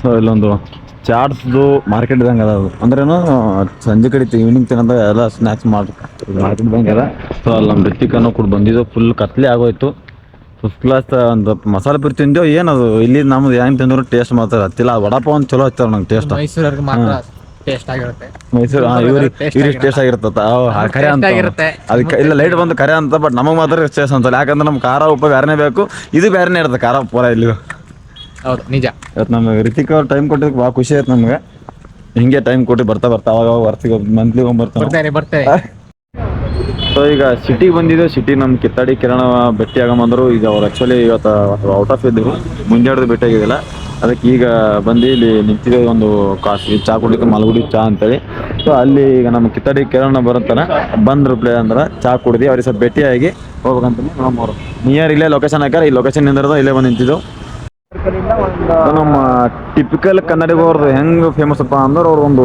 So ಇಲ್ಲೊಂದು ಚಾಟ್ಸ್ದು market ಇದ್ದಂಗೆ ಅದ ಅದು. ಅಂದ್ರೇನು ಸಂಜೆ ಕಡೆ ಈವ್ನಿಂಗ್ ತಿನ್ನೋದ ಎಲ್ಲ ಸ್ನ್ಯಾಕ್ಸ್ ಮಾಡಿ ಮಾರ್ಕೆಟ್ ಇದ್ದಂಗೆ ಅದ. ಸೊ ಅಲ್ಲಿ ನಮ್ಮ ಅನ್ನೋ ಕೂಡ ಬಂದಿದ್ದು ಫುಲ್ ಕತ್ಲೆ ಆಗೋಯ್ತು. ಫಸ್ಟ್ ಕ್ಲಾಸ್ ಒಂದು ಮಸಾಲೆ ಪುರಿ ತಿಂದೇವು ಏನದು ಇಲ್ಲಿ ನಮ್ದು ಹೆಂಗೆ ತಿಂದ್ರು ಟೇಸ್ಟ್ ಮಾತ್ರ ಹತ್ತಿಲ್ಲ. ವಡಾಪಾವ್ ಒಂದು ಚಲೋ ಹಚ್ಚಾರ ನಂಗೆ ಟೇಸ್ಟ್ ಮೈಸೂರವ್ರಿಗೆ ಮಾತ್ರ ಟೇಸ್ಟ್ ಆಗಿರುತ್ತೆ. ಮೈಸೂರು ಹಾಂ ಇವ್ರಿಗೆ ಇವ್ರಿಗೆ ಟೇಸ್ಟ್ ಆಗಿರ್ತದ ಕರೆ ಅಂತ ಆಗಿರುತ್ತೆ. ಅದಕ್ಕೆ ಇಲ್ಲ ಲೈಟ್ ಬಂದು ಕರೆ ಅಂತ ಬಟ್ ನಮಗೆ ಮಾತ್ರ ಟೇಸ್ಟ್ ಅಂತಲ್ಲ ಯಾಕಂದ್ರೆ ನಮ್ಮ ಖಾರ ಉಪ್ಪ ಬೇರೆನೇ ಬೇಕು. ಇದು ಬೇರೆನೇ ಇರ್ತದೆ ಖಾರ ಉಪ್ಪು ಪೂರ ಇಲ್ಲಿ. ಹೌದು ನಿಜ. ಇವತ್ತು ನಮಗೆ ರಿತಿಕ್ ಅವ್ರು ಟೈಮ್ ಕೊಟ್ಟಿದ್ದಕ್ಕೆ ಭಾಳ ಖುಷಿ ಆಯ್ತು ನಮಗೆ. ಹಿಂಗೆ ಟೈಮ್ ಕೊಟ್ಟು ಬರ್ತಾ ಬರ್ತಾ ಅವಾಗ ವರ್ತಿಗೆ ಮಂತ್ಲಿ ಹೋಗಿ ಬರ್ತಾರೆ ಬರ್ತಾರೆ. ಸೊ ಈಗ ಸಿಟಿ ಬಂದಿದ್ದು ಸಿಟಿ ನಮ್ಮ ಕಿತ್ತಾಡಿ ಕಿರಣ ಭೇಟಿ ಆಗಂಬಂದ್ರು ಈಗ ಅವ್ರು ಆ್ಯಕ್ಚುಲಿ ಇವತ್ತು ಔಟ್ ಆಫ್ ಇದ್ದರು ಮುಂಜಾಡ್ದು ಭೇಟಿ ಆಗಿದ್ದಿಲ್ಲ. ಅದಕ್ಕೆ ಈಗ ಬಂದು ಇಲ್ಲಿ ನಿಂತಿದೆ ಒಂದು ಕಾಫಿ ಚಾ ಕುಡಿಕೆ ಮಲಗುಡಿ ಚಾ ಅಂತೇಳಿ. ಸೊ ಅಲ್ಲಿ ಈಗ ನಮ್ಮ ಕಿತ್ತಾಡಿ ಕಿರಣ ಬರುತ್ತಾನೆ. ಬಂದ್ರು ಪ್ಲೇ ಅಂದ್ರೆ ಚಾ ಕುಡ್ದು ಅವ್ರಿಗೆ ಸ್ವಲ್ಪ ಭೇಟಿಯಾಗಿ ಹೋಗ್ಬೇಕಂತ ನಮ್ಮವ್ರು ನಿಯರ್ ಇಲ್ಲೇ ಲೊಕೇಶನ್ ಹಾಕ್ಯಾರ. ಈ ಲೊಕೇಶನ್ ನಿಂದಿರೋದು ಇಲ್ಲೇ ಬಂದು ನಿಂತಿದ್ದು ನಮ್ಮ ಟಿಪಿಕಲ್ ಕನ್ನಡಿಗವ್ರದ್ದು ಹೆಂಗ್ ಫೇಮಸ್ ಅಪ್ಪ ಅಂದ್ರೆ ಅವ್ರ ಒಂದು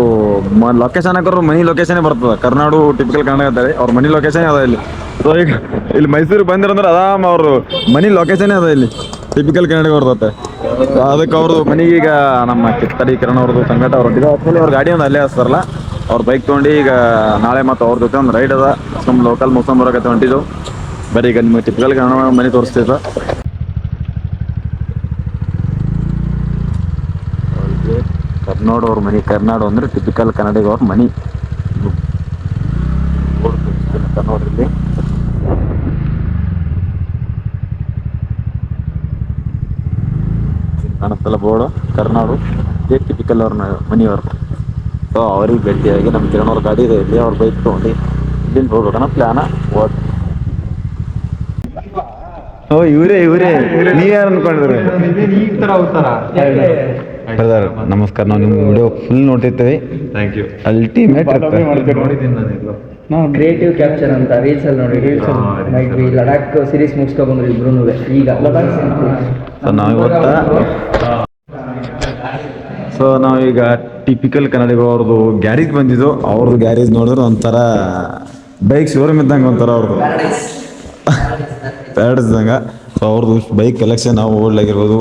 ಲೊಕೇಶನ್ ಹಾಕೋರು ಮನಿ ಲೊಕೇಶನ್ ಬರ್ತದ. ಕರ್ನಾಡು ಟಿಪಿಕಲ್ ಕನ್ನಡ ಅಂತಾರೆ ಅವ್ರ ಮನಿ ಲೊಕೇಶನ್ ಅದ ಇಲ್ಲಿ. ಸೊ ಈಗ ಇಲ್ಲಿ ಮೈಸೂರು ಬಂದಿರಂದ್ರೆ ಅದಾಮ ಅವ್ರ ಮನಿ ಲೊಕೇಶನ್ ಅದ ಇಲ್ಲಿ ಟಿಪಿಕಲ್ ಕನ್ನಡಿಗವ್ರದ್ದು ಅದಕ್ಕೆ ಅವ್ರದ್ದು ಮನಿಗೆ ಈಗ ನಮ್ಮ ಕಿತ್ತಡಿ ಕಿರಣ್ ಅವ್ರದ್ದು ಸಂಗಟ ಅವ್ರು ಹೊಂಟಿದ್ರು ಆಕ್ಚುಲಿ ಅವ್ರ ಗಾಡಿ ಒಂದು ಅಲ್ಲೇ ಹಸ್ತಾರಲ್ಲ ಅವ್ರ ಬೈಕ್ ತೊಗೊಂಡು ಈಗ ನಾಳೆ ಮತ್ತು ಅವ್ರ ಜೊತೆ ಒಂದು ರೈಡ್ ಅದ. ಸುಮ್ಮ ಲೋಕಲ್ ಮುಸ್ಲಿಂ ಬರೋಕತ್ತೆ ಹೊಂಟಿದ್ದು ಬರೀ ಈಗ ನಿಮಗೆ ಟಿಪಿಕಲ್ ಕನ್ನಡ ಮನಿ ತೋರಿಸ್ತಿದ್ದ ಅವ್ರಿಗೆ ಕರ್ನಾಡು ಮನೆ ಕರ್ನಾಡು ಅಂದ್ರೆ ಟಿಪಿಕಲ್ ಕನ್ನಡಿಗ ಅವ್ರ ಮನಿ. ಕನ್ನಡದಲ್ಲಿ ಕಾಣುತ್ತಲ್ಲ ಬೋರ್ಡ್ ಕರ್ನಾಡು. ಇದೇ ಟಿಪಿಕಲ್ ಅವ್ರ ಮನೆಯವರು. ಸೊ ಅವ್ರಿಗೆ ಭೇಟಿಯಾಗಿ ನಮ್ಮ ಕಿರಣ್ ಅವ್ರ ಗಾಡಿ ಇದೆ. ಇಲ್ಲಿ ಅವ್ರ ಬೈಕ್ ತೊಗೊಂಡು. ಇಲ್ಲಿ ಹೋಗ್ಬೇಕನ್ನ ಪ್ಲಾನ ಓಟ್ ಓ ಇವರೇ ಇವರೇ. ನೀ ಯಾರು ಅನ್ಕೊಂಡಿದ್ರಿ? ಬ್ರದರ್ ನಮಸ್ಕಾರ ನಾವು ನಿಮ್ಮ ವಿಡಿಯೋ ಫುಲ್ ನೋಡ್ತಿರ್ತೀವಿ. ಥ್ಯಾಂಕ್ ಯು ಅಲ್ಟಿಮೇಟ್ ನೋಡಿದ್ದೀನಿ ನಾನು ಕ್ರಿಯೇಟಿವ್ ಕ್ಯಾಪ್ಚರ್ ಅಂತ ರೀಲ್ಸ್ ಅಲ್ಲಿ ನೋಡಿ ರೀಲ್ಸ್ reels ಈ ಲಡಾಖ್ ಸೀರೀಸ್ ಮುಗಿಸ್ಕೊ ಬಂದ್ರಿ ಇಬ್ರು ಈಗ ಲಡಾಖ್ ಸೊ ನಾವು ಇವತ್ತ ಸೊ ನಾವೀಗ ಟಿಪಿಕಲ್ ಕನ್ನಡಿಗ ಅವ್ರದ್ದು ಗ್ಯಾರೇಜ್ ಬಂದಿದ್ದು. ಅವ್ರದ್ದು ಗ್ಯಾರೇಜ್ ನೋಡಿದ್ರೆ ಒಂಥರ ಬೈಕ್ ಶೋರೂಮ್ ಇದ್ದಂಗೆ ಒಂಥರ ಅವ್ರದ್ದು. ಪ್ಯಾರಡೈಸ್ ಇದ್ದಂಗೆ. ಸೊ ಅವ್ರದ್ದು ಬೈಕ್ ಕಲೆಕ್ಷನ್ ನಾವು ಓಡ್ಲಾಗಿರ್ಬೋದು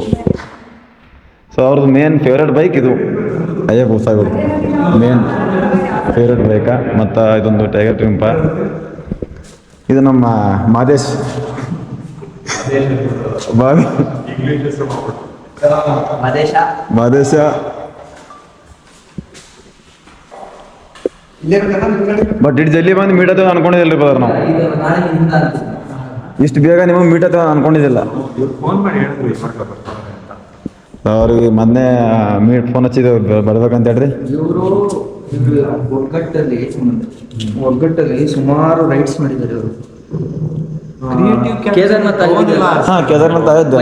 ಸೊ ಅವ್ರದ್ದು ಮೇನ್ ಫೇವ್ರೇಟ್ ಬೈಕ್ ಇದು. ಅಯ್ಯ ಬೂಸಾಗೋದು ಮೇನ್ ಫೇವ್ರೇಟ್ ಬೈಕ ಮತ್ತು ಇದೊಂದು ಟೈಗರ್ ಟ್ರಿಂಪ ಇದು ನಮ್ಮ ಮಾದೇಶ್. ಬಾವಿ ಮದೇಶ. ಮಾದೇಶ. ಬಟ್ ಇಟ್ಟು ಜಲ್ದಿ ಬಂದು ಮೀಟ್ ಆಗ್ತದೆ ಅನ್ಕೊಂಡಿದ್ದಿಲ್ಲ ರೀ ಬದರ್ ನಾವು. ಇಷ್ಟು ಬೇಗ ನಿಮಗೆ ಮೀಟ್ ಆಗ್ತದೆ ಅನ್ಕೊಂಡಿದ್ದಿಲ್ಲ ಫೋನ್ ಮಾಡಿ ಹೇಳಿದ್ರು ಈ ಮಾಡ್ಕೊ ಬರ್ತಾರೆ ಅಂತ ಅವ್ರಿಗೆ ಮೊನ್ನೆ ಮೀಟ್ ಫೋನ್ ಹಚ್ಚಿದ್ದೇವೆ ಬರ್ಬೇಕಂತ ಹೇಳ್ರಿ. ಇವರು ಒಗ್ಗಟ್ಟಲ್ಲಿ ಒಗ್ಗಟ್ಟಲ್ಲಿ ಸುಮಾರು ರೈಡ್ಸ್ ಮಾಡಿದ್ದಾರೆ ಅವರು ಕೇದಾರ್ನಾಥ್ ಹಾಂ ಕೇದಾರ್ನಾಥ್ ಆಗಿದ್ದ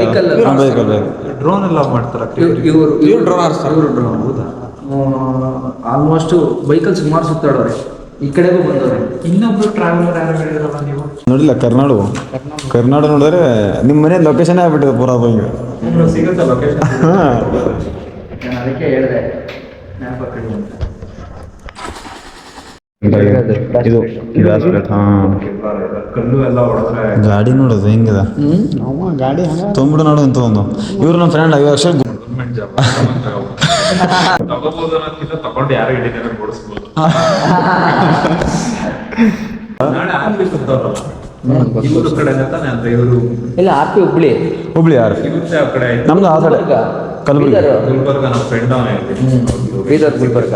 ಡ್ರೋನ್ ಎಲ್ಲ ಮಾಡ್ತಾರ ಇವ್ರು ಇವರು ಡ್ರೋನ್ ಇವರು ಡ್ರೋನ್ ಆಲ್ಮೋಸ್ಟ್ ಬೈಕಲ್ಲಿ ಸುಮಾರು ಸುತ್ತಾಡೋರೆ. ಈ ಕಡೆಗೂ ಬಂದವ್ರೆ. ಇನ್ನೊಬ್ರು ಟ್ರಾವೆಲರ್ ಯಾರು ಹೇಳಿದ್ರಲ್ಲ ನೀವು? ನೋಡಿಲ್ಲ ಕರ್ನಾಡು. ಕರ್ನಾಡು ನೋಡಿದ್ರೆ ನಿಮ್ಮ ಮನೆ ಲೊಕೇಶನ್ ಆಗ್ಬಿಟ್ಟಿದೆ ಪೂರ ಅದು ಹಿಂಗೆ ಸಿಗುತ್ತೆ ಲೊಕೇಶನ್ ಹಾಂ. ನಾನು ಅದಕ್ಕೆ ಹೇಳಿದೆ ಜ್ಞಾಪಕ ಇಡಿ ಅಂತ. ಇದು ಗ್ರಾಸ್ಪೇಟ್ ಹಾಂ. ಕಲ್ಲು ಎಲ್ಲ ಹೊಡೆದ್ರೆ ಗಾಡಿ ನೋಡೋದು ಹೆಂಗಿದೆ? ತೊಂಬಿಡು ನೋಡು ಅಂತ ಒಂದು. ಇವ್ರು ನಮ್ಮ ಫ್ರೆಂಡ್ ಐವತ್ತು ವರ್ಷ ಗೌರ್ಮೆಂಟ್ ಜಾಬ್ ತಗೋಬಹುದು ಅನ್ನೋದಕ್ಕಿಂತ ತಗೊಂಡು ಯಾರು ಹಿಡಿದಾರೆ ಇಲ್ಲ ಆರ್ ಪಿ ಹುಬ್ಳಿ. ಹುಬ್ಳಿ ಆರ್ ಕಡೆ ನಮ್ದು ಆ ಕಡೆ ಕಲಬುರಗಿ. ಗುಲ್ಬರ್ಗ ನಮ್ಮ ಫ್ರೆಂಡ್ ಅವನೇ ಬೀದರ್ ಗುಲ್ಬರ್ಗ.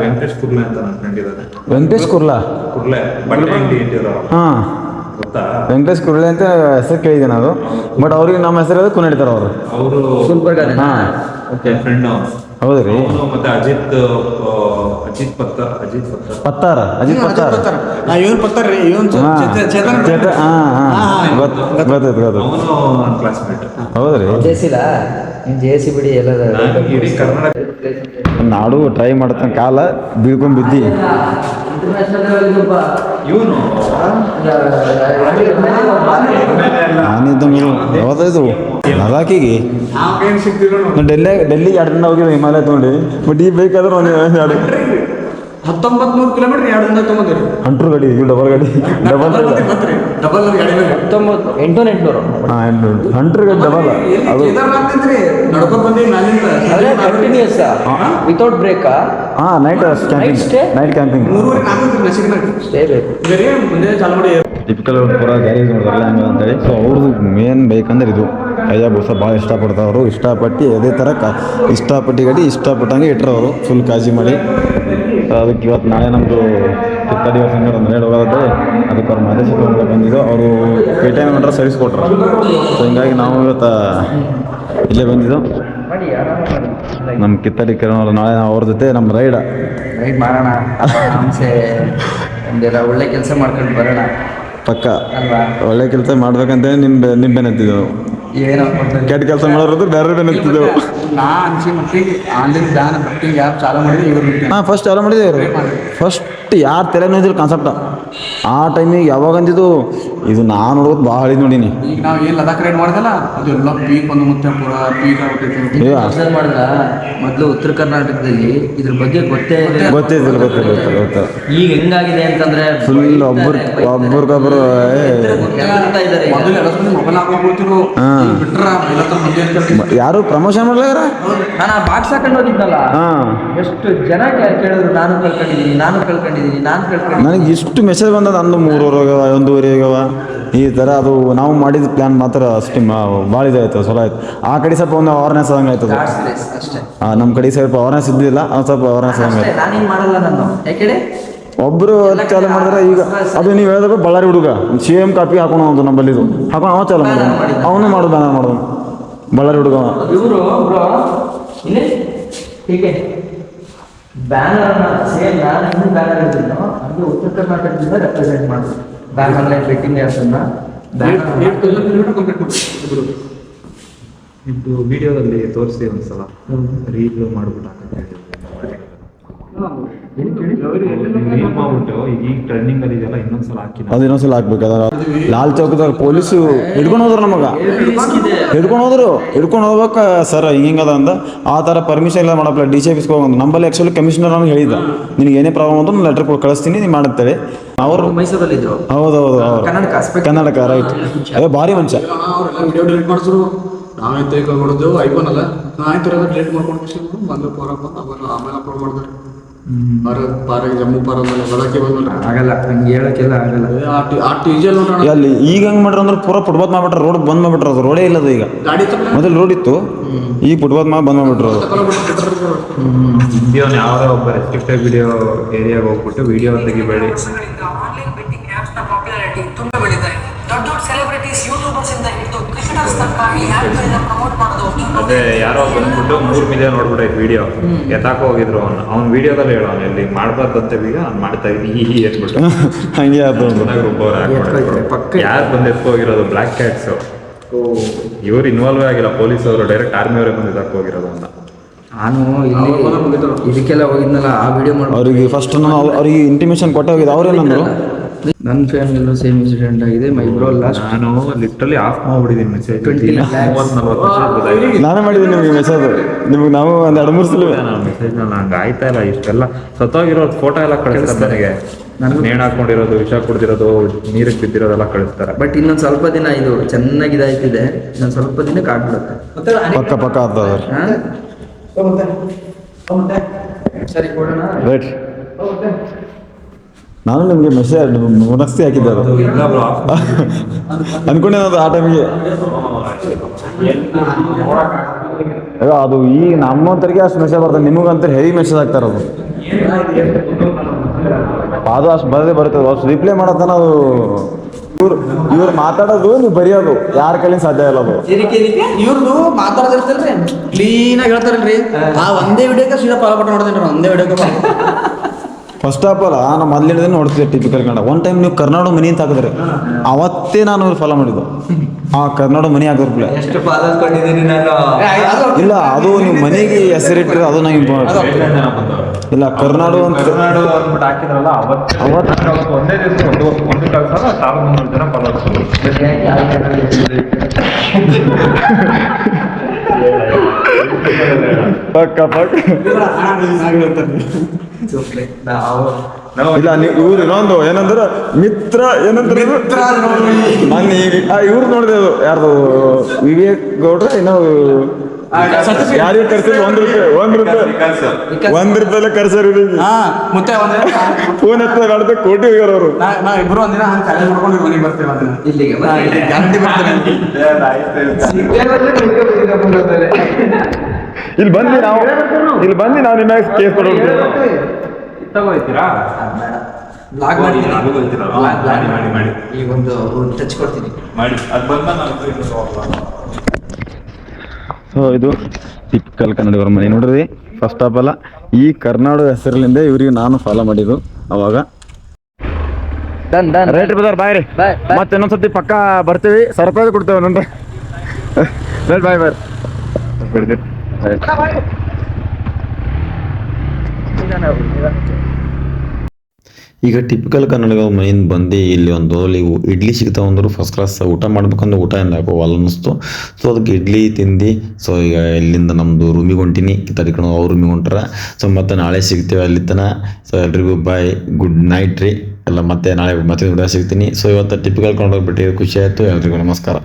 ವೆಂಕಟೇಶ್ ಕುರ್ಲೆ ಅಂತ ನನ್ನ ಫ್ರೆಂಡ್ ಇದ್ದಾನೆ ವೆಂಕಟೇಶ್ ಕುರ್ಲಾ? ಕುರ್ಲೆ ಬಟ್ಟೆ ಅಂಗಡಿ ಇಟ್ಟಿರೋ ಹಾಂ. ಗೊತ್ತಾ? ವೆಂಕಟೇಶ್ ಕುರ್ಲೆ ಅಂತ ಹೆಸರು ಕೇಳಿದೆ ನಾನು ಬಟ್ ಅವ್ರಿಗೆ ನಮ್ಮ ಹೆಸರು ಕುನಡಿತಾರ ಅವರು. ಅವರು ಗುಲ್ಬರ್ಗ ಹಾ. ಓಕೆ ಫ್ರೆಂಡ್ ರೀ ಮತ್ತೆ ಅಜಿತ್ ಅಜಿತ್ ಪತ್ತ ಅಜಿತ್ ಪತ್ತ ಪತ್ತಾರ ಅಜಿತ್ ಪತ್ತಾರ ಇವನ್ ಪತ್ತಾರ ರೀ ಇವನ್ ಚೇತನ್ ಚೇತ ಹಾಂ ಹಾಂ ಗೊತ್ತು ಗೊತ್ತಾಯ್ತು ಗೊತ್ತಾಯ್ತು ಅವನು ನನ್ನ ಕ್ಲಾಸ್ಮೇಟ್ ಹೌದು ರೀ ಇಲ್ಲ ನೀನ್ ಜೇಸಿ ಬಿಡಿ ಎಲ್ಲ ಇಡೀ ಕರ್ನಾಟಕ ನಾಡು ಟ್ರೈ ಮಾಡ್ತಾನೆ ಕಾಲ ಬೀಳ್ಕೊಂಡ್ ಬಿದ್ದಿ ಇವನು ನಾನಿದ್ದಂಗೆ ಯಾವ್ದು ಲದಾಖಿಗೆ ಡೆಲ್ಲಿ ಡೆಲ್ಲಿಗೆ ಎರಡು ದಿನ ಹೋಗಿದ್ದೆ ಹಿಮಾಲಯ ತೊಗೊಂಡು ಬಟ್ ಈ ಬೇಕಾದ್ರೆ ಒಂದು ಎರಡು ಹತ್ತೊಂಬತ್ ನೂರು ಕಿಲೋಮೀಟರ್ ಎರಡು ದಿನ ತೊಗೊಂಡ್ರಿ ಅಂಟ್ರು ಗಾಡಿ ಇದು ಡಬಲ್ ಗಾಡಿ ಡಬಲ್ ಡಬಲ್ ಗಾಡಿ ಮೇಲೆ ಹತ್ತೊಂಬತ್ತು ಎಂಟು ಎಂಟುನೂರು ಹಾಂ ಹಂಟ್ರ್ ಗಾಡಿ ಡಬಲ್ ಅದು ಕೇದಾರ್ನಾಥ್ ನಿಂತ್ರಿ ನಡ್ಕೊಂಡ್ ಬಂದಿ ಮ್ಯಾಲಿಂದ ಅದೇ ಕಂಟಿನ್ಯೂಸ್ ವಿತೌಟ್ ಬ್ರೇಕಾ ಹಾಂ night camping stay? Night camping ಮೂರುವರೆ ನಾಲ್ಕು ನಸಿಕನಾಗ ಸ್ಟೇ ಬೇಕು ಬೇರೆ ಮುಂದೆ ಚಾಲು ಮಾಡಿ ಟಿಪಿಕಲ್ ಪೂರ ಗ್ಯಾರೇಜ್ ನೋಡಿದ್ರಲ್ಲ ಹಂಗೆ ಅಂತೇಳಿ. ಸೊ ಅವ್ರದ್ದು ಮೇನ್ ಬೇಕಂದ್ರೆ ಇದು. ಹೈಯಾಬುಸ ಭಾಳ ಇಷ್ಟಪಡ್ತಾವ್ರು ಇಷ್ಟಪಟ್ಟು ಅದೇ ಥರ ಕ ಇಷ್ಟಪಟ್ಟು ಗಾಡಿ ಇಷ್ಟಪಟ್ಟಂಗೆ ಇಟ್ಟರು ಅವರು ಫುಲ್ ಕಾಜಿ ಮಾಡಿ. ಸೊ ಅದಕ್ಕೆ ಇವತ್ತು ನಾಳೆ ನಮ್ಮದು ಕಿತ್ತ ದಿವಸ ಒಂದು ರೇಡ್ ಹೋಗೋದು ಅದಕ್ಕೆ ಅವ್ರ ತೊಗೊಂಡು ಬಂದಿದ್ದು ಅವರು ಪೇ ಟೈಮ್ ಮಾಡ್ರೆ ಸರ್ವಿಸ್ ಕೊಟ್ರು. ಸೊ ಹಿಂಗಾಗಿ ನಾವು ಇವತ್ತು ಇಲ್ಲೇ ಬಂದಿದ್ದು. ನಮ್ಮ ಕಿತ್ತಡಿ ಕಿರಣ್ ಅವ್ರು ನಾಳೆ ನಾವು ಅವ್ರ ಜೊತೆ ನಮ್ಮ ರೈಡ ರೈಡ್ ಮಾಡೋಣ. ಆರಾಮ್ಸೆ ಒಂದೆಲ್ಲ ಒಳ್ಳೆ ಕೆಲಸ ಮಾಡ್ಕೊಂಡು ಬರೋಣ. ಪಕ್ಕ. ಒಳ್ಳೆ ಕೆಲಸ ಮಾಡ್ಬೇಕಂತ ನಿಮ್ ನಿಮ್ ಬೆನ್ನತ್ತಿದ್ದೆವು ಏನೋ ಕೆಟ್ಟ ಕೆಲಸ ಮಾಡೋರು ಬೇರೆ ಬೆನತ್ತಿದ್ದೆವು ಹಾ ಚಾಲು ಇವ್ರು ಫಸ್ಟ್ ಚಾಲು ಇವರು. ಫಸ್ಟ್ ಯಾರು ತೆರೆ ನೋಯ್ತಿಲ್ಲ ಕಾನ್ಸೆಪ್ಟ ಆ ಟೈಮಿಗೆ ಯಾವಾಗ ಅಂದಿದ್ದು ಇದು ನಾನು ನೋಡೋದು ಭಾಳ ಇದು ನೋಡೀನಿ. ಈಗ ನಾವು ಏನು ಲದಾಖ್ ರೈಡ್ ಮಾಡಿದಲ್ಲ ಅದು ಎಲ್ಲ ಪೀಕ್ ಬಂದು ಮತ್ತೆ ಪೂರ ಪೀಕ್ ಆಗ್ಬಿಟ್ಟೈತೆ ಅಬ್ಸರ್ವ್ ಮಾಡಿದ್ರ ಮೊದಲು ಉತ್ತರ ಕರ್ನಾಟಕದಲ್ಲಿ ಇದ್ರ ಬಗ್ಗೆ ಗೊತ್ತೇ ಗೊತ್ತೇ ಗೊತ್ತಿದ್ದಿಲ್ಲ ಗೊತ್ತಿಲ್ಲ ಗೊತ್ತಿಲ್ಲ ಗೊತ್ತಿಲ್ಲ ಈಗ ಹೆಂಗಾಗಿದೆ ಅಂತಂದ್ರೆ ಫುಲ್ ಒಬ್ಬರು ಒಬ್ರಿಗೊಬ್ರು ಮೊದಲು ಯಾರು ಪ್ರಮೋಷನ್ ಮಾಡ್ಲಾರ ನಾನು ಆ ಬಾಕ್ಸ್ ಹಾಕೊಂಡು ಹೋಗಿದ್ನಲ್ಲ ಹಾಂ. ಎಷ್ಟು ಜನ ಕೇಳಿದ್ರು ನಾನು ಕಳ್ಕೊಂಡಿದ್ದೀನಿ ನಾನು ಕಳ್ಕೊಂಡಿದ್ದೀನಿ ನಾನು ಕಳ್ಕೊಂಡಿದ್ದೀನಿ ನನಗೆ ಇಷ್ಟು ಮೆಸೇಜ್ ಬಂದದ ಅಂದು ಮೂರುವರೆ ಹೋಗವ ಒಂದೂವರೆ ಹೋಗವ ಈ ಥರ ಅದು ನಾವು ಮಾಡಿದ ಪ್ಲ್ಯಾನ್ ಮಾತ್ರ ಅಷ್ಟೇ ಭಾಳ ಇದಾಯ್ತು ಸೊಲ ಆಯ್ತು. ಆ ಕಡೆ ಸ್ವಲ್ಪ ಒಂದು ಅವೇರ್ನೆಸ್ ಆದಂಗೆ ಆಯ್ತದ ನಮ್ಮ ಕಡೆ ಸ್ವಲ್ಪ ಅವೇರ್ನೆಸ್ ಇದ್ದಿಲ್ಲ ಸ್ವಲ್ಪ ಅವೇರ್ನೆಸ್ ಆದಂಗೆ ಆಯ್ತು. ಒಬ್ರು ಚಾಲು ಮಾಡಿದ್ರೆ ಈಗ ಅದು ನೀವು ಹೇಳಿದ್ರೆ ಬಳ್ಳಾರಿ ಹುಡುಗ ಸೇಮ್ ಕಾಪಿ ಹಾಕೋಣ ಒಂದು ನಮ್ಮಲ್ಲಿ ಹಾಕೋಣ ಅವ ಚಾಲು ಮಾಡೋದು ಅವನು ಮಾಡೋದು ಬ್ಯಾನರ್ ಮಾಡೋದು. ಬಳ್ಳಾರಿ ಹುಡುಗ. ಇವರು ಹೀಗೆ. ಬ್ಯಾನರ್ ಸೇಮ್ ನಾನು ಬ್ಯಾನರ್ ಇದ್ದೀನೋ ಹಂಗೆ ಉತ್ತರ ಕರ್ನಾಟಕದಿಂದ ರೆಪ್ರೆಸೆಂಟ್ ಮಾಡೋದು ಬ್ಯಾನ್ ಆನ್ಲೈನ್ ಬೆಟ್ಟಿಂಗ್ ಮಾಡಿ ಇದು ವಿಡಿಯೋದಲ್ಲಿ ತೋರಿಸಿ ಒಂದ್ಸಲ. ರೀಲ್ ಮಾಡ್ಬಿಟ್ಟು ರೀಲ್ ಮಾಡ್ಬಿಟ್ಟು ಈಗ ಟ್ರೆಂಡಿಂಗ್ ಅಲ್ಲಿ ಇದೆಲ್ಲ ಇನ್ನೊಂದ್ಸಲ ಹಾಕಿ ಅದು ಇನ್ನೊಂದ್ಸಲ ಹಾಕ್ಬೇಕಾದ್ರೆ ಲಾಲ್ ಚೌಕದಾಗ ಪೊಲೀಸು ಹಿಡ್ಕೊಂಡು ಹೋದ್ರು ನಮಗ. ಹಿಡ್ಕೊಂಡು ಹೋದ್ರು. ಹಿಡ್ಕೊಂಡು ಹೋಗ್ಬೇಕ ಸರ್ ಹಿಂಗದ ಅಂದ ಆ ಥರ ಪರ್ಮಿಷನ್ ಇಲ್ಲ ಮಾಡಪ್ಪ ಡಿ ಸಿ ಆಫೀಸ್ಗೆ ಹೋಗಂದು ನಂಬಲ್ಲಿ ಆ್ಯಕ್ಚುಲಿ ಕಮಿಷನರ್ ನಮ್ಗೆ ಹೇಳಿದ ನಿನಗೆ ಏನೇ ಪ್ರಾಬ್ಲಮ್ ಅಂತ ನಾನು ಲೆಟರ್ ಕಳಿಸ್ತೀನಿ ನೀವು ಮಾಡುತ್ತೇವೆ ಅವರು ಮೈಸೂರಲ್ಲಿದ್ರು ಹೌದು ಹೌದು ಹೌದು ಕನ್ನಡಕ ರೈಟ್ ಅದೇ ಭಾರಿ ಮನುಷ್ಯ ನಾವೇ ಹೊಡೆದು ಐಫೋನ್ ಅಲ್ಲ. ಆಯ್ತು ಟ್ರೇಟ್ ಮಾಡ್ಕೊಂಡು ಬಂದು ಪೋರಪ್ಪ ಆಮೇಲೆ ಅಪ್ಲೋಡ್ ಮಾಡಿದ್ರು ಪಾರ ಪಾರ ಜಮ್ಮು ಪಾರ ಮೇಲೆ ಲಡಾಖಿ ಬಂದ್ಮೇಲೆ. ಆಗಲ್ಲ ಹಂಗೆ ಹೇಳಕ್ಕೆಲ್ಲ ಆಗಲ್ಲ. ಆ ಟಿ ಆ ಟಿ ನೋಡೋಣ ಅಲ್ಲಿ ಈಗ ಹೆಂಗ್ ಮಾಡ್ರ ಅಂದ್ರೆ ಪೂರ ಫುಟ್ಬಾತ್ ಮಾಡ್ಬಿಟ್ರೆ ರೋಡ್ ಬಂದ್ ಮಾಡ್ಬಿಟ್ರೆ ಅದು ರೋಡೇ ಇಲ್ಲದ ಈಗ. ಗಾಡಿ ಮೊದಲು ರೋಡ್ ಇತ್ತು ಈಗ ಫುಟ್ಬಾತ್ ಮಾಡಿ ಬಂದ್ ಮಾಡ್ಬಿಟ್ರು ಅದು. ಯಾವುದೋ ಒಬ್ಬ ರೆಸ್ಟ್ರಿಕ್ಟೆಡ್ ವಿಡಿಯೋ ಏರಿಯಾಗೆ ಹೋಗ್ಬಿಟ್ಟು ವಿಡಿಯೋ ತೆಗಿಬೇಡಿ. ಅದೇ ಯಾರೋ ಬಂದ್ಬಿಟ್ಟು ಮೂರ್ ಮಿಲಿಯನ್ ನೋಡ್ಬಿಟ್ಟು ವಿಡಿಯೋ ಎತ್ತಾಕ ಹೋಗಿದ್ರು ಅವ್ನು. ಅವ್ನ ವಿಡಿಯೋದಲ್ಲಿ ಹೇಳೋನು ಇಲ್ಲಿ ಮಾಡ್ಬಾರ್ದಂತೆ ಈಗ ನಾನು ಮಾಡ್ತಾ ಇದ್ದೀನಿ ಹೀ ಹಿ ಅಂದ್ಬಿಟ್ಟು. ಹಂಗೆ ಯಾರು ಬಂದು ಎತ್ಕೋಗಿರೋದು ಬ್ಲ್ಯಾಕ್ ಕ್ಯಾಟ್ಸ್ ಇವ್ರು ಇನ್ವಾಲ್ವ್ ಆಗಿಲ್ಲ ಪೊಲೀಸ್ ಅವರು ಡೈರೆಕ್ಟ್ ಆರ್ಮಿ ಅವರೇ ಬಂದು ಎತ್ತಾಕ್ ಹೋಗಿರೋದು ಅಂತ. ನಾನು ಇಲ್ಲಿ ಇದಕ್ಕೆಲ್ಲ ಹೋಗಿದ್ನಲ್ಲ ಆ ವಿಡಿಯೋ ಮಾಡಿ ಅವ್ರಿಗೆ ಫಸ್ಟ್ ನಾನು ಅವ್ರ್- ಅವ್ರಿಗೆ ಇಂಟಿಮೇಷನ್ ಕೊಟ್ಟ ಹೋಗಿದ್ದು ಅವ್ರೇನಂದ್ರು ನನ್ನ ಫ್ಯಾಮಿಲಿಯಲ್ಲೂ ಸೇಮ್ ಇನ್ಸಿಡೆಂಟ್ ಆಗಿದೆ. ಮೈ ಬ್ರೋ ಲಾಸ್ಟ್ ನಾನು ಲಿಟ್ರಲಿ ಆಫ್ ಮಾಡ್ಬಿಟ್ಟಿದ್ದೀನಿ ಮೆಸೇಜ್ 20 lakhs. ಮೂವತ್ತು ನಲ್ವತ್ತು ಮೆಸೇಜ್ ಗೊತ್ತಾಯ್ತು? ನಾನೇ ಮಾಡಿದ್ದೀನಿ ನಿಮಗೆ ಮೆಸೇಜ್ ನಿಮಗೆ ನಾವು ಒಂದು ಎರಡು ಮೂರು ಸಲ ನಾನು ಮೆಸೇಜ್ ನಂಗೆ ಆಯ್ತಾ ಇಲ್ಲ ಇಷ್ಟೆಲ್ಲ. ಸತ್ತೋಗಿರೋ ಫೋಟೋ ಎಲ್ಲ ಕಳಿಸ್ತಾರೆ ನನಗೆ ನೇಣು ಹಾಕೊಂಡಿರೋದು ವಿಷ ಕುಡ್ದಿರೋದು ನೀರಿಗೆ ಬಿದ್ದಿರೋದೆಲ್ಲ ಕಳಿಸ್ತಾರೆ. ಬಟ್ ಇನ್ನೊಂದು ಸ್ವಲ್ಪ ದಿನ ಇದು ಚೆನ್ನಾಗಿ ಇದಾಯ್ತಿದೆ. ಇನ್ನೊಂದು ಸ್ವಲ್ಪ ದಿನಕ್ಕೆ ಆಗ್ಬಿಡುತ್ತೆ ಪಕ್ಕ ಪಕ್ಕ ಆಗ್ತದ? ಸರಿ ಕೊಡೋಣ. ರೈಟ್ ನಾನು ನಿಮಗೆ ಮೆಸೇಜ್ ಮನಸ್ಸಿ ಹಾಕಿದ್ದಾರೆ. ಅದು ಇಲ್ಲ ಅನ್ಕೊಂಡೆ ಅದು ಆ ಟೈಮಿಗೆ ಅದು ಈ ನಮ್ಮಂತರಿಗೆ ಅಷ್ಟು ಮೆಸೇಜ್ ಬರ್ತದೆ ನಿಮಗಂತ ಹೆವಿ ಮೆಸೇಜ್ ಆಗ್ತಾರೆ ಅದು ಅದು ಅಷ್ಟು ಬರದೆ ಬರ್ತದೆ ಅಷ್ಟು ರಿಪ್ಲೈ ಮಾಡತ್ತಾನ ಅದು. ಇವ್ರು ಇವ್ರು ಮಾತಾಡೋದು, ನೀವು ಬರೆಯೋದು. ಯಾರ ಕೈಲಿ ಸಾಧ್ಯ ಇಲ್ಲ ಅದು. ಇವ್ರದ್ದು ಮಾತಾಡೋದಿರ್ತಲ್ರಿ ಕ್ಲೀನ್ ಆಗಿ ಹೇಳ್ತಾರಲ್ರಿ. ಆ ಒಂದೇ ವಿಡಿಯೋಕ್ಕೆ ಸೀದಾ ಫಾಲೋ ಬಟ್ ನೋಡ್ತೀನಿ ಒಂದೇ ವಿಡಿಯೋಕ್ಕೆ ಫಸ್ಟ್ ಆಫ್ ಆಲ್ ನಾನು ದಿನ ನೋಡ್ತಿದ್ದೆ ಟಿಪಿಕಲ್ ಕನ್ನಡ ಒನ್ ಟೈಮ್ ನೀವು ಕರ್ನಾಡು ಮನಿ ಅಂತ ಹಾಕಿದ್ರೆ. ಅವತ್ತೇ ನಾನು ಫಾಲೋ ಮಾಡಿದ್ದು. ಆ ಕರ್ನಾಡು ಮನಿ ಹಾಕಿದ್ರು ಪ್ಲೇ ಎಷ್ಟು ಫಾಲೋಸ್ ಕೊಟ್ಟಿದ್ದೀನಿ ನಾನು? ಇಲ್ಲ ಅದು ನೀವು ಮನೆಗೆ ಹೆಸರಿಟ್ಟರೆ ಅದು ನಂಗೆ ಇಂಪಾರ್ಟೆಂಟ್ ಇಲ್ಲ ಕರ್ನಾಡು ಅಂತ ಕರ್ನಾಡು ಅಂದ್ಬಿಟ್ಟು ಹಾಕಿದ್ರಲ್ಲ ಅವತ್ತು. ಪಕ್ಕ ಪಕ್ಕ ಇಲ್ಲ ನೀವು ಇವ್ರು ಇನ್ನೊಂದು ಏನಂದ್ರ ಮಿತ್ರ ಏನಂದ್ರೆ ನಾನು ಇವ್ರು ನೋಡಿದೆ ಅದು ಯಾರ್ದು ವಿವೇಕ್ ಗೌಡ್ರ ಏನೋ ಯಾರಿಗೆ ಕರ್ಸಿದ್ರು? ಒಂದ್ ರೂಪಾಯಿ ಒಂದ್ ರೂಪಾಯಿ. ಒಂದ್ ರೂಪಾಯಿ ಕರ್ಸರ್ ಹಾ ಮತ್ತೆ ಒಂದಿನ ಫೋನ್ ಕಾಡ್ದೆ ಕೋಟಿ ಹೋಗ್ಯಾರ ಅವರು. ನಾ ಇಬ್ರು ಒಂದಿನ ಹಂಗೆ ಚಾಲೆಂಜ್ ಮಾಡ್ಕೊಂಡು ಮನೆಗೆ ಬರ್ತೇವೆ ಅದನ್ನ ಇಲ್ಲಿಗೆ ಗ್ಯಾರಂಟಿ ಬರ್ತೇನೆ. ಇಲ್ಲಿ ಬಂದು ನಾವು. ಇಲ್ಲಿ ಬಂದು ನಾವು ನಿಮ್ಮ ಕೇಸ್ ಕೊಡೋದು ತಗೋಯ್ತೀರಾ? ಲಾಗ್ ಮಾಡ್ತೀನಿ. ಅದು ಹೋಯ್ತೀರಲ್ಲ? ಮಾಡಿ ಮಾಡಿ ಮಾಡಿ. ಈ ಒಂದು ಟಚ್ ಕೊಡ್ತೀನಿ. ಮಾಡಿ. ಅದು ಬಂದ ನಾನು ಸೊ ಇದು ಟಿಪಿಕಲ್ ಕನ್ನಡಿಗರ ಮನೆ. ನೋಡ್ರಿ ಫಸ್ಟ್ ಆಫ್ ಆಲ್ ಈ ಕರ್ನಾಟಕ ಹೆಸರಿನಿಂದ ಇವ್ರಿಗೆ ನಾನು ಫಾಲೋ ಮಾಡಿದ್ದು ಅವಾಗ. ಡನ್ ಡನ್ ರೈಟ್ ಬದಾರ್ ಬಾಯ್ ರೀ. ಮತ್ತೆ ಇನ್ನೊಂದ್ಸತಿ ಪಕ್ಕ ಬರ್ತೀವಿ. ಸರ್ಪ್ರೈಸ್ ಕೊಡ್ತೇವೆ ನೋಡ್ರಿ ರೇಟ್ ಬಾಯ್ ಬಾಯ್ ಈಗ ಟಿಪಿಕಲ್ ಕನ್ನಡಿಗ ಮನೆಯಿಂದ ಬಂದು ಇಲ್ಲಿ ಒಂದು ಅಲ್ಲಿ ಇಡ್ಲಿ ಸಿಗ್ತಾವೆ ಅಂದರು ಫಸ್ಟ್ ಕ್ಲಾಸ್ ಊಟ ಮಾಡ್ಬೇಕಂದ್ರೆ ಊಟ ಏನು ಹಾಕೋವಲ್ಲ ಅನ್ನಿಸ್ತು. ಸೊ ಅದಕ್ಕೆ ಇಡ್ಲಿ ತಿಂದು ಸೊ ಈಗ ಇಲ್ಲಿಂದ ನಮ್ಮದು ರೂಮಿಗೆ ಹೊಂಟೀನಿ. ತಡಿಕೊಂಡು ಅವ್ರ ರೂಮಿಗೆ ಹೊಂಟಾರ. ಸೊ ಮತ್ತೆ ನಾಳೆ ಸಿಗ್ತೇವೆ ಅಲ್ಲಿ ತನ ಸೊ ಎಲ್ರಿಗೂ ಬಾಯ್ ಗುಡ್ ನೈಟ್ ರೀ. ಎಲ್ಲ ಮತ್ತೆ ನಾಳೆ ಮತ್ತೆ ಸಿಗ್ತೀನಿ. ಸೊ ಇವತ್ತು ಟಿಪಿಕಲ್ ಕನ್ನಡ ಬಿಟ್ಟು ಖುಷಿ ಆಯಿತು. ಎಲ್ರಿಗೂ ನಮಸ್ಕಾರ.